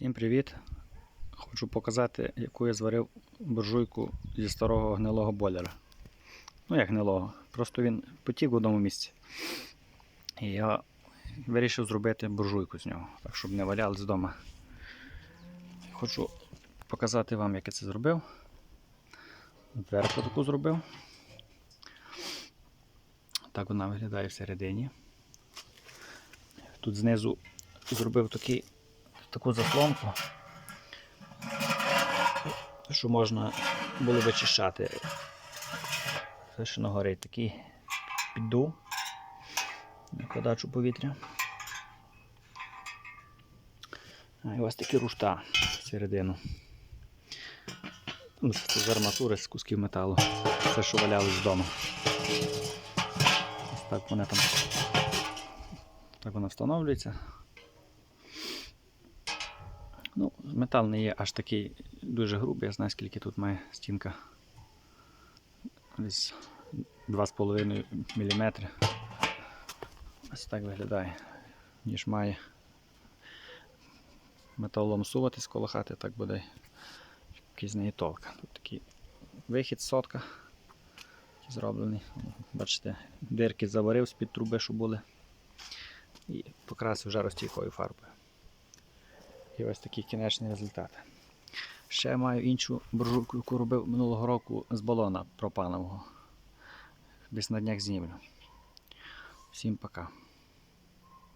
Всім привіт! Хочу показати, яку я зварив буржуйку зі старого гнилого бойлера. Ну як гнилого, просто він потік в одному місці. І я вирішив зробити буржуйку з нього, так щоб не валялись вдома. Хочу показати вам, як я це зробив. Дверку таку зробив. Так вона виглядає всередині. Тут знизу зробив такий таку заслонку, що можна було вичищати. Все, що нагорить такий на подачу повітря. А і ось такі рушта всередину. Ну, Це з арматури з кусків металу. Все, що валялось вдома. Ось так вони там. Так вона встановлюється. Ну, метал не є аж такий дуже грубий, я знаю, скільки тут має стінка. Десь 2,5 мм. Ось так виглядає. Ніж має металом суватись коло хати, так буде якийсь неї толка. Тут такий вихід сотка зроблений. Бачите, дирки заварив з-під труби, що були. І покрасив жаростійкою фарбою. І ось такий кінечний результат. Ще маю іншу буржуйку, яку робив минулого року з балона пропанового. Десь на днях знімлю. Всім пока.